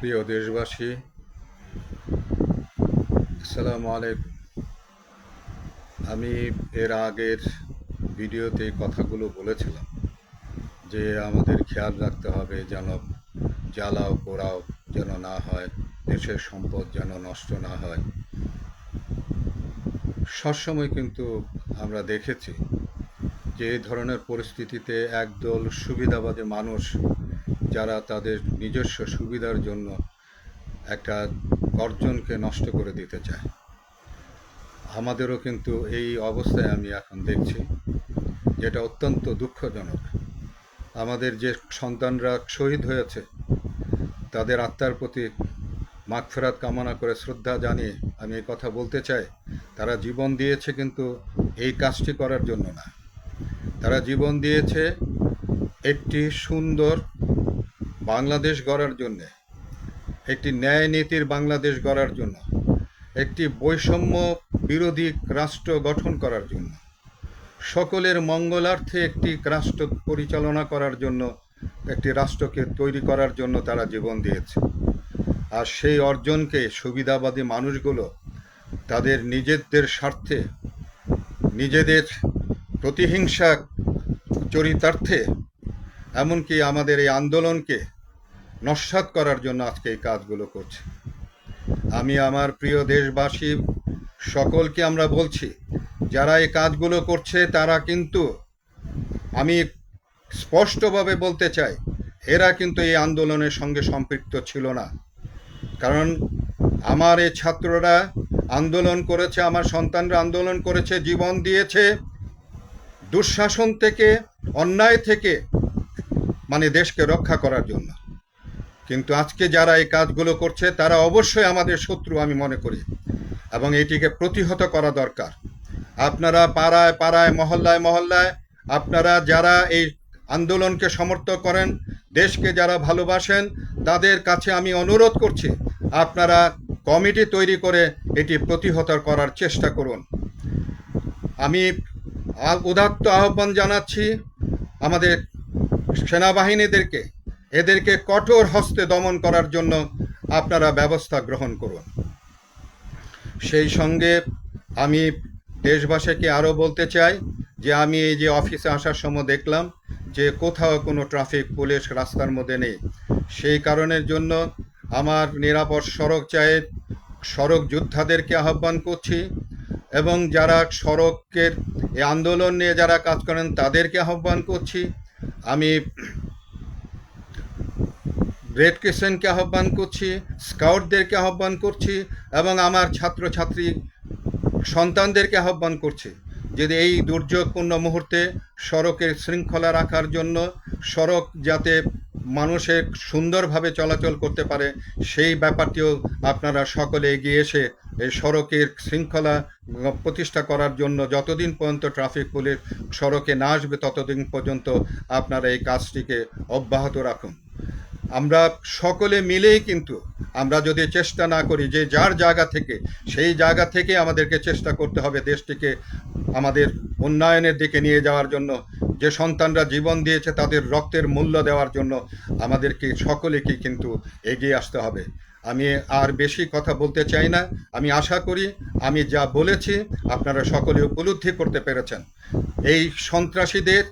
প্রিয় দেশবাসী, আসসালামু আলাইকুম। আমি এর আগের ভিডিওতে কথাগুলো বলেছিলাম যে আমাদের খেয়াল রাখতে হবে যেন জ্বালাও পোড়াও যেন না হয়, দেশের সম্পদ যেন নষ্ট না হয়। সবসময় কিন্তু আমরা দেখেছি যে এই ধরনের পরিস্থিতিতে একদল সুবিধাবাদী মানুষ যারা তাদের নিজস্ব সুবিধার জন্য একটা অর্জনকে নষ্ট করে দিতে চায়। আমাদেরও কিন্তু এই অবস্থায় আমি এখন দেখছি, যেটা অত্যন্ত দুঃখজনক। আমাদের যে সন্তানরা শহীদ হয়েছে, তাদের আত্মার প্রতি মাগফেরাত কামনা করে শ্রদ্ধা জানিয়ে আমি এই কথা বলতে চাই, তারা জীবন দিয়েছে কিন্তু এই কাজটি করার জন্য না। তারা জীবন দিয়েছে একটি সুন্দর বাংলাদেশ গড়ার জন্য, একটি ন্যায় নীতির বাংলাদেশ গড়ার জন্য, একটি বৈষম্য বিরোধী রাষ্ট্র গঠন করার জন্য, সকলের মঙ্গলার্থে একটি রাষ্ট্র পরিচালনা করার জন্য, একটি রাষ্ট্রকে তৈরি করার জন্য তারা জীবন দিয়েছে। আর সেই অর্জনকে সুবিধাবাদী মানুষগুলো তাদের নিজেদের স্বার্থে, নিজেদের প্রতিহিংসা চরিতার্থে, এমনকি আমাদের এই আন্দোলনকে নস্বাত করার জন্য আজকে এই কাজগুলো করছে। আমি আমার প্রিয় দেশবাসী সকলকে আমরা বলছি, যারা এই কাজগুলো করছে তারা কিন্তু, আমি স্পষ্টভাবে বলতে চাই, এরা কিন্তু এই আন্দোলনের সঙ্গে সম্পৃক্ত ছিল না। কারণ আমার এই ছাত্ররা আন্দোলন করেছে, আমার সন্তানরা আন্দোলন করেছে, জীবন দিয়েছে। দুঃশাসন থেকে, অন্যায় থেকে মানে দেশকে রক্ষা করার জন্য। কিন্তু আজকে যারা এই কাজগুলো করছে, তারা অবশ্যই আমাদের শত্রু আমি মনে করি। এবং এটিকে প্রতিহত করা দরকার। আপনারা পাড়ায় পাড়ায়, মহল্লায় মহল্লায় আপনারা যারা এই আন্দোলনকে সমর্থন করেন, দেশকে যারা ভালোবাসেন, তাদের কাছে আমি অনুরোধ করছি, আপনারা কমিটি তৈরি করে এটি প্রতিহত করার চেষ্টা করুন। আমি উদাত্ত আহ্বান জানাচ্ছি আমাদের সেনাবাহিনীদেরকে এদেরকে কঠোর হস্তে দমন করার জন্য আপনারা ব্যবস্থা গ্রহণ করুন। সেই সঙ্গে আমি দেশবাসীকে আরও বলতে চাই যে আমি এই যে অফিসে আসার সময় দেখলাম যে কোথাও কোনো ট্রাফিক, পুলিশ রাস্তার মধ্যে নেই। সেই কারণের জন্য আমার নিরাপদ সড়ক চাই, সড়ক যোদ্ধাদেরকে আহ্বান করছি এবং যারা সড়কের আন্দোলন নিয়ে যারা কাজ করেন তাদেরকে আহ্বান করছি। আমি রেড ক্রিসেন্টকে আহ্বান করছি, স্কাউটদেরকে আহ্বান করছি এবং আমার ছাত্রছাত্রী সন্তানদেরকে আহ্বান করছি যদি এই দুর্যোগপূর্ণ মুহূর্তে সড়কের শৃঙ্খলা রাখার জন্য সড়ক যাতে মানুষের সুন্দরভাবে চলাচল করতে পারে, সেই ব্যাপারটিও আপনারা সকলে এগিয়ে এসে এই সড়কের শৃঙ্খলা প্রতিষ্ঠা করার জন্য যতদিন পর্যন্ত ট্রাফিক পুলিশ সড়কে না আসবে, ততদিন পর্যন্ত আপনারা এই কাজটিকে অব্যাহত রাখুন। আমরা সকলে মিলেই কিন্তু আমরা যদি চেষ্টা না করি যে যার জায়গা থেকে, সেই জায়গা থেকে আমাদেরকে চেষ্টা করতে হবে দেশটিকে আমাদের উন্নয়নের দিকে নিয়ে যাওয়ার জন্য, যে সন্তানরা জীবন দিয়েছে তাদের রক্তের মূল্য দেওয়ার জন্য আমাদেরকে সকলেকে কিন্তু এগিয়ে আসতে হবে। আমি আর বেশি কথা বলতে চাই না। আমি আশা করি আমি যা বলেছি আপনারা সকলে উপলব্ধি করতে পেরেছেন। এই সন্ত্রাসীদের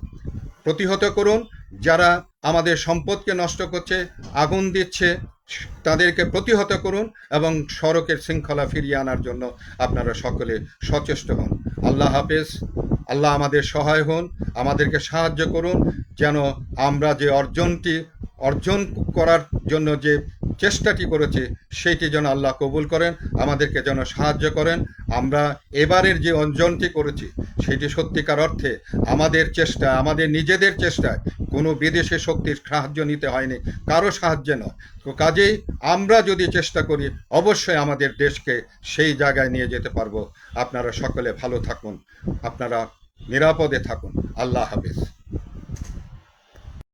প্রতিহত করুন, যারা আমাদের সম্পদকে নষ্ট করছে, আগুন দিচ্ছে, তাদেরকে প্রতিহত করুন এবং সড়কের শৃঙ্খলা ফিরিয়ে আনার জন্য আপনারা সকলে সচেষ্ট হন। আল্লাহ হাফেজ, আল্লাহ আমাদের সহায় হন, আমাদেরকে সাহায্য করুন, যেন আমরা যে অর্জনটি, অর্জন করার জন্য যে চেষ্টাটি করেছি, সেইটি যেন আল্লাহ কবুল করেন, আমাদেরকে যেন সাহায্য করেন। আমরা এবারের যে অঞ্জনটি করেছি, সেটি সত্যিকার অর্থে আমাদের চেষ্টা, আমাদের নিজেদের চেষ্টায় কোনো বিদেশি শক্তির সাহায্য নিতে হয়নি, কারও সাহায্য নয়। তো কাজেই আমরা যদি চেষ্টা করি, অবশ্যই আমাদের দেশকে সেই জায়গায় নিয়ে যেতে পারব। আপনারা সকলে ভালো থাকুন, আপনারা নিরাপদে থাকুন। আল্লাহ হাফিজ।